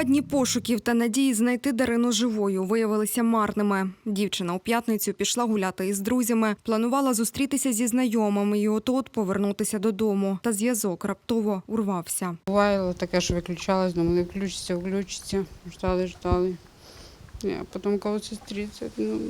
Два дні пошуків та надії знайти Дарину живою виявилися марними. Дівчина у п'ятницю пішла гуляти із друзями, планувала зустрітися зі знайомими і от-от повернутися додому. Та зв'язок раптово урвався. Бувало таке, що виключалось, думали, включиться, включиться. Ждали, ждали. Ні, потім коли сестриця, ну,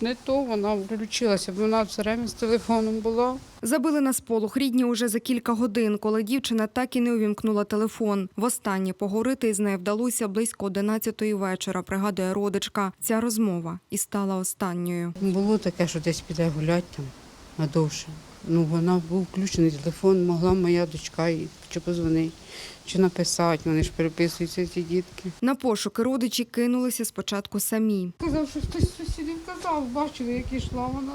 не то вона включилася, бо вона все время з телефоном була. Забили на сполох рідні уже за кілька годин, коли дівчина так і не увімкнула телефон. Востаннє поговорити із нею вдалося близько 11-ї вечора, пригадує родичка. Ця розмова і стала останньою. Було таке, що десь піде гуляти там надовше. Ну, вона був включений телефон, могла моя дочка їй чи позвонити, чи написати. Вони ж переписуються ці дітки. На пошуки родичі кинулися спочатку самі. Казав, що хтось з сусідів казав, бачили, як йшла вона.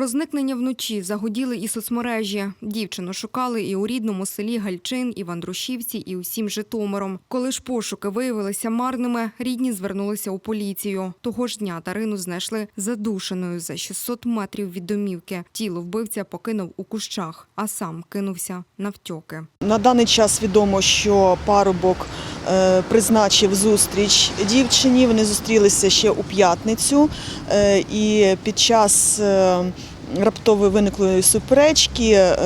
Про зникнення вночі загуділи і соцмережі. Дівчину шукали і у рідному селі Гальчин, і в Андрушівці, і усім Житомиром. Коли ж пошуки виявилися марними, рідні звернулися у поліцію. Того ж дня Дарину знайшли задушеною за 600 метрів від домівки. Тіло вбивця покинув у кущах, а сам кинувся навтьоки. На даний час відомо, що парубок е, призначив зустріч дівчині. Вони зустрілися ще у п'ятницю, е, і під час е, раптової виниклої суперечки е,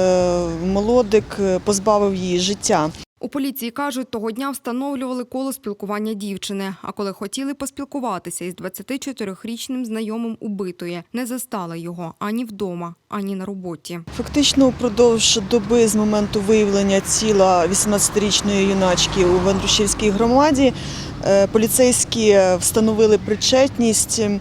молодик позбавив її життя. У поліції кажуть, того дня встановлювали коло спілкування дівчини. А коли хотіли поспілкуватися із 24-річним знайомим убитої, не застали його ані вдома, ані на роботі. Фактично, упродовж доби з моменту виявлення тіла 18-річної юначки у Вандрушівській громаді е, поліцейські встановили причетність е,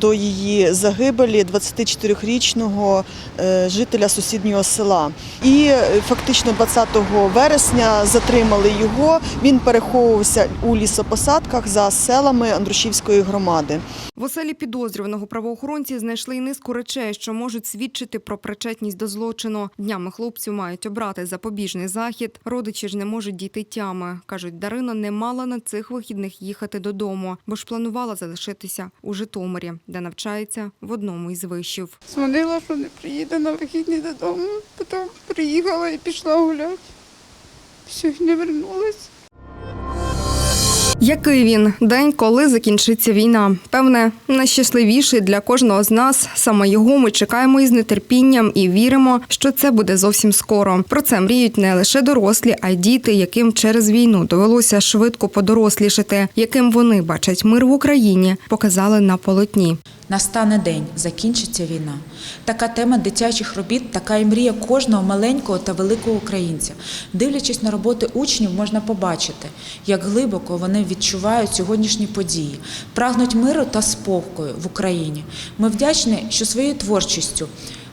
до її загибелі 24-річного е, жителя сусіднього села. І е, фактично 20 вересня затримали його. Він переховувався у лісопосадках за селами Андрушівської громади. В оселі підозрюваного правоохоронці знайшли й низку речей, що можуть свідчити про причетність до злочину. Днями хлопцю мають обрати запобіжний захід. Родичі ж не можуть дійти тями. кажуть, Дарина не мала на цих вихідних їхати додому, бо ж планувала залишитися у Житомирі, де навчається в одному із вишів. Дзвонила, що не приїде на вихідні додому. Потім приїхала і пішла гуляти. Все, не вернулась. Який він день, коли закінчиться війна? Певне, найщасливіший для кожного з нас. Саме його ми чекаємо із нетерпінням і віримо, що це буде зовсім скоро. Про це мріють не лише дорослі, а й діти, яким через війну довелося швидко подорослішати, яким вони бачать мир в Україні, показали на полотні. Настане день, закінчиться війна. Така тема дитячих робіт, така і мрія кожного маленького та великого українця. Дивлячись на роботи учнів, можна побачити, як глибоко вони відчувають сьогоднішні події, прагнуть миру та спокою в Україні. Ми вдячні, що своєю творчістю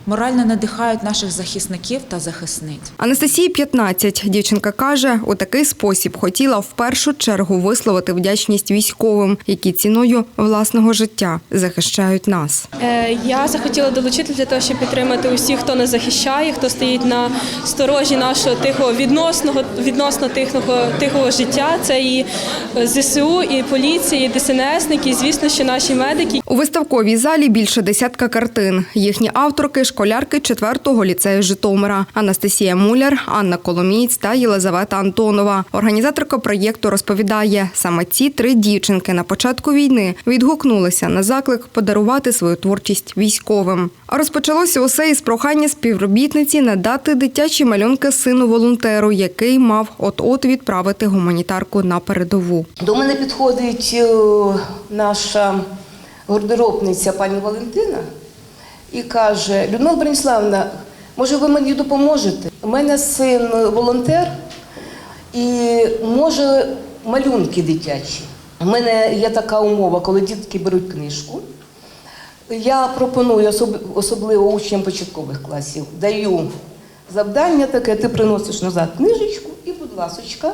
морально надихають наших захисників та захисниць. Анастасії 15. Дівчинка каже, у такий спосіб хотіла в першу чергу висловити вдячність військовим, які ціною власного життя захищають нас. Е, Я захотіла долучитися для того, щоб підтримати усіх, хто нас захищає, хто стоїть на сторожі нашого тихого відносного відносно тихого тихого життя. Це і ЗСУ, і поліція, і ДСНСники, і звісно, що наші медики. У виставковій залі більше десятка картин. Їхні авторки школярки 4-го ліцею Житомира Анастасія Муляр, Анна Коломієць та Єлизавета Антонова. Організаторка проєкту розповідає, саме ці три дівчинки на початку війни відгукнулися на заклик подарувати свою творчість військовим. А розпочалося усе із прохання співробітниці надати дитячі малюнки сину волонтеру, який мав от-от відправити гуманітарку на передову. До мене підходить е, наша гардеробниця пані Валентина і каже: Людмила Брониславівна, може ви мені допоможете? У мене син волонтер і може малюнки дитячі. У мене є така умова, коли дітки беруть книжку. Я пропоную особ- особливо учням початкових класів, даю завдання таке, ти приносиш назад книжечку і, будь ласочка,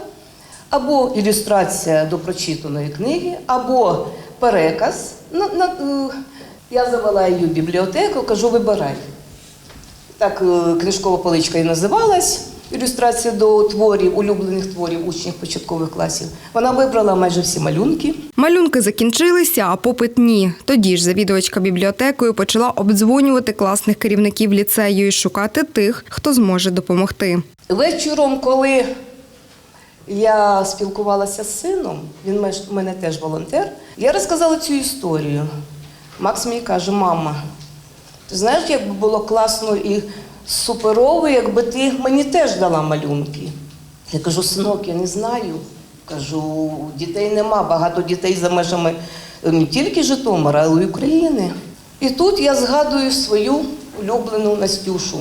або ілюстрація до прочитаної книги, або переказ. На, на, е, я завела її в бібліотеку, кажу, вибирай. Так е, книжкова поличка і називалась. Ілюстрація до творів, улюблених творів учнів початкових класів. Вона вибрала майже всі малюнки. Малюнки закінчилися, а попит ні. Тоді ж завідувачка бібліотекою почала обдзвонювати класних керівників ліцею і шукати тих, хто зможе допомогти. Вечором, коли я спілкувалася з сином, він у мене теж волонтер. Я розказала цю історію. Макс мені каже, мама, ти знаєш, як би було класно і суперово, якби ти мені теж дала малюнки. Я кажу, синок, я не знаю. Кажу, дітей нема, багато дітей за межами е, не тільки Житомира, але й України. І тут я згадую свою улюблену Настюшу.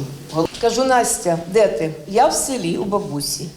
Кажу, Настя, де ти? Я в селі у бабусі.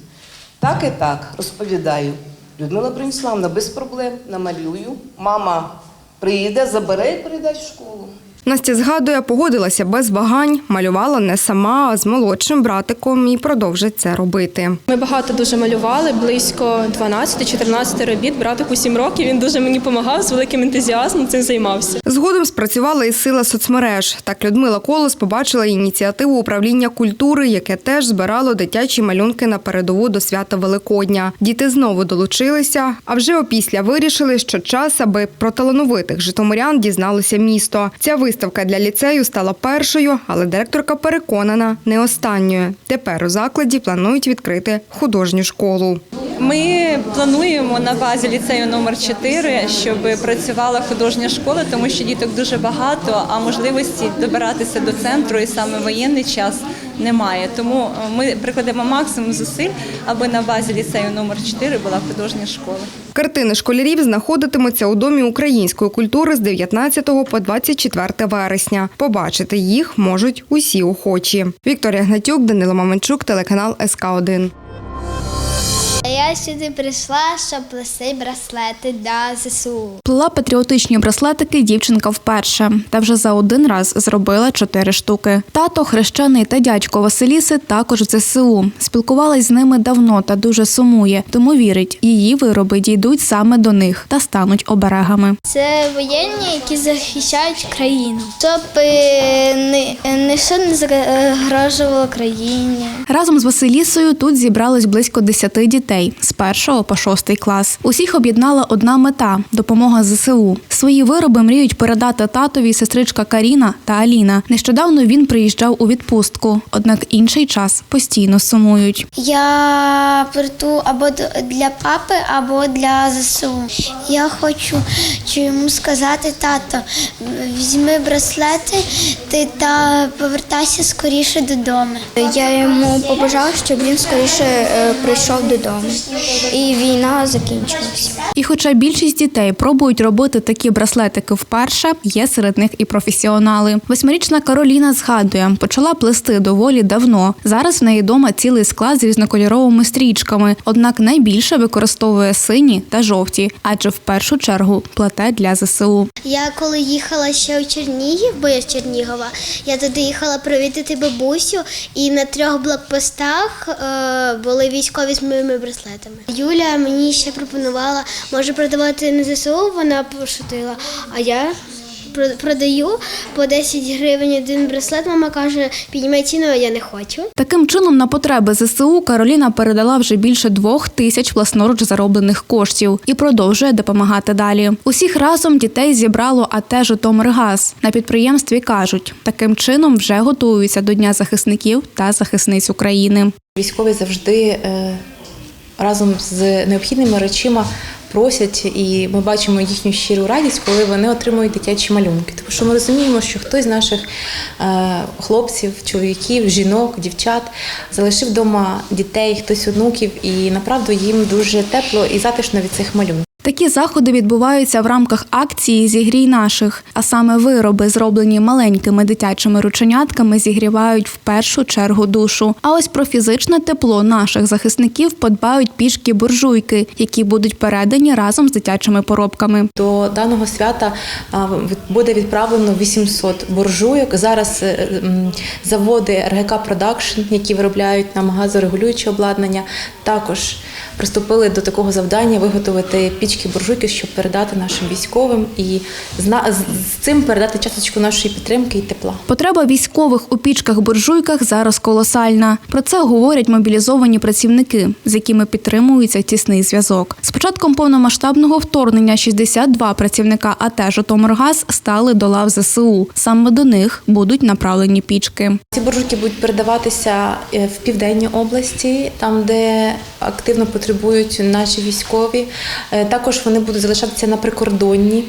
Так і так розповідаю. Людмила Брониславна, без проблем намалюю. Мама приїде, забере і передасть в школу. Настя згадує, погодилася без вагань, малювала не сама, а з молодшим братиком і продовжить це робити. Ми багато дуже малювали, близько 12-14 робіт. Братику 7 років. Він дуже мені допомагав з великим ентузіазмом цим займався. Згодом спрацювала і сила соцмереж. Так Людмила Колос побачила ініціативу управління культури, яке теж збирало дитячі малюнки на передову до свята Великодня. Діти знову долучилися, а вже опісля вирішили, що час, аби про талановитих житомирян дізналося місто. Ця виставка для ліцею стала першою, але директорка переконана не останньою. Тепер у закладі планують відкрити художню школу. Ми плануємо на базі ліцею номер 4, щоб працювала художня школа, тому що діток дуже багато, а можливості добиратися до центру і саме воєнний час немає. Тому е, ми прикладемо максимум зусиль, аби на базі ліцею номер 4 була художня школа. Картини школярів знаходитимуться у Домі української культури з 19 по 24 вересня. Побачити їх можуть усі охочі. Вікторія Гнатюк, Данило Маменчук, телеканал СК 1 Я сюди прийшла, щоб плести браслети для ЗСУ. Плела патріотичні браслетики дівчинка вперше, та вже за один раз зробила чотири штуки. Тато, хрещений та дядько Василіси також в ЗСУ. Спілкувалась з ними давно та дуже сумує, тому вірить, її вироби дійдуть саме до них та стануть оберегами. Це воєнні, які захищають країну, щоб ни- не загрожувало країні. Разом з Василісою тут зібралось близько 10 дітей з першого по шостий клас. Усіх об'єднала одна мета допомога ЗСУ. Свої вироби мріють передати татові сестричка Каріна та Аліна. Нещодавно він приїжджав у відпустку, однак інший час постійно сумують. Я плету або для папи, або для ЗСУ. Я хочу чи йому сказати, тато, візьми браслети ти та повертайся скоріше додому. Я йому побажав, щоб він скоріше е, прийшов додому. І війна закінчилася. І хоча більшість дітей пробують робити такі браслетики вперше, є серед них і професіонали. Восьмирічна Кароліна згадує, почала плести доволі давно. Зараз в неї дома цілий склад з різнокольоровими стрічками, однак найбільше використовує сині та жовті, адже в першу чергу плете для ЗСУ. Я коли їхала ще у Чернігів, бо я з Чернігова, я туди їхала провідати бабусю, і на трьох блокпостах е, були військові з моїми браслетами. Юля мені ще пропонувала, може продавати на ЗСУ, вона пошутила, а я. про- Продаю по 10 гривень один браслет. Мама каже, піднімай ціну, а я не хочу. Таким чином, на потреби ЗСУ Кароліна передала вже більше двох тисяч власноруч зароблених коштів і продовжує допомагати далі. Усіх разом дітей зібрало АТ «Житомиргаз». На підприємстві кажуть, таким чином вже готуються до Дня захисників та захисниць України. Військові завжди е, разом з необхідними речима просять, і ми бачимо їхню щиру радість, коли вони отримують дитячі малюнки. Тому що ми розуміємо, що хтось з наших е, хлопців, чоловіків, жінок, дівчат залишив вдома дітей, хтось онуків, і направду їм дуже тепло і затишно від цих малюнків. Такі заходи відбуваються в рамках акції Зігрій наших, а саме вироби, зроблені маленькими дитячими рученятками, зігрівають в першу чергу душу. А ось про фізичне тепло наших захисників подбають пішки буржуйки, які будуть передані разом з дитячими поробками. До даного свята буде відправлено 800 буржуйок. Зараз е, заводи РГК Продакшн, які виробляють нам газорегулююче обладнання, також приступили до такого завдання виготовити пічки пічки, буржуйки, щоб передати нашим військовим і з цим передати часточку нашої підтримки і тепла. Потреба військових у пічках-буржуйках зараз колосальна. Про це говорять мобілізовані працівники, з якими підтримується тісний зв'язок. З початком повномасштабного вторгнення 62 працівника АТ «Житомиргаз» стали до лав ЗСУ. Саме до них будуть направлені пічки. Ці буржуйки будуть передаватися е, в південній області, там де активно потребують наші військові. Е, Також вони будуть залишатися на прикордонні.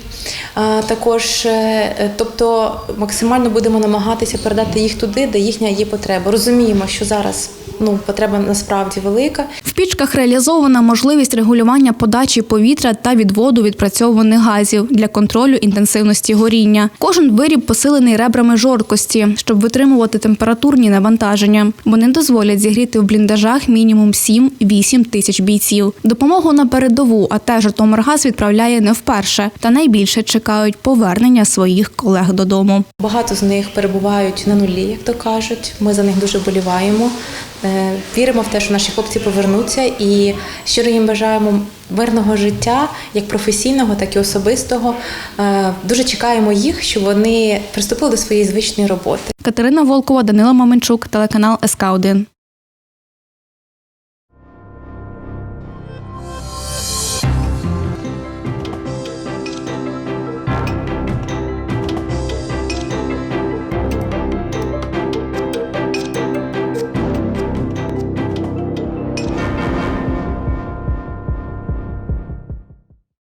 Е, Також, е, тобто, максимально будемо намагатися передати їх туди, де їхня є потреба. Розуміємо, що зараз ну потреба насправді велика. В пічках реалізована можливість регулювання подачі повітря та відводу відпрацьованих газів для контролю інтенсивності горіння. Кожен виріб посилений ребрами жорсткості, щоб витримувати температурні навантаження. Вони дозволять зігріти в бліндажах мінімум 7-8 тисяч бійців. Допомогу на передову, а теж Житомиргаз відправляє не вперше, та найбільше чекають повернення своїх колег додому. Багато з них перебувають на нулі, як то кажуть. Ми за них дуже боліваємо. Е, Віримо в те, що наші хлопці повернуться, і щиро їм бажаємо мирного життя, як професійного, так і особистого. Е, Дуже чекаємо їх, щоб вони приступили до своєї звичної роботи. Катерина Волкова, Данила Маменчук, телеканал СК 1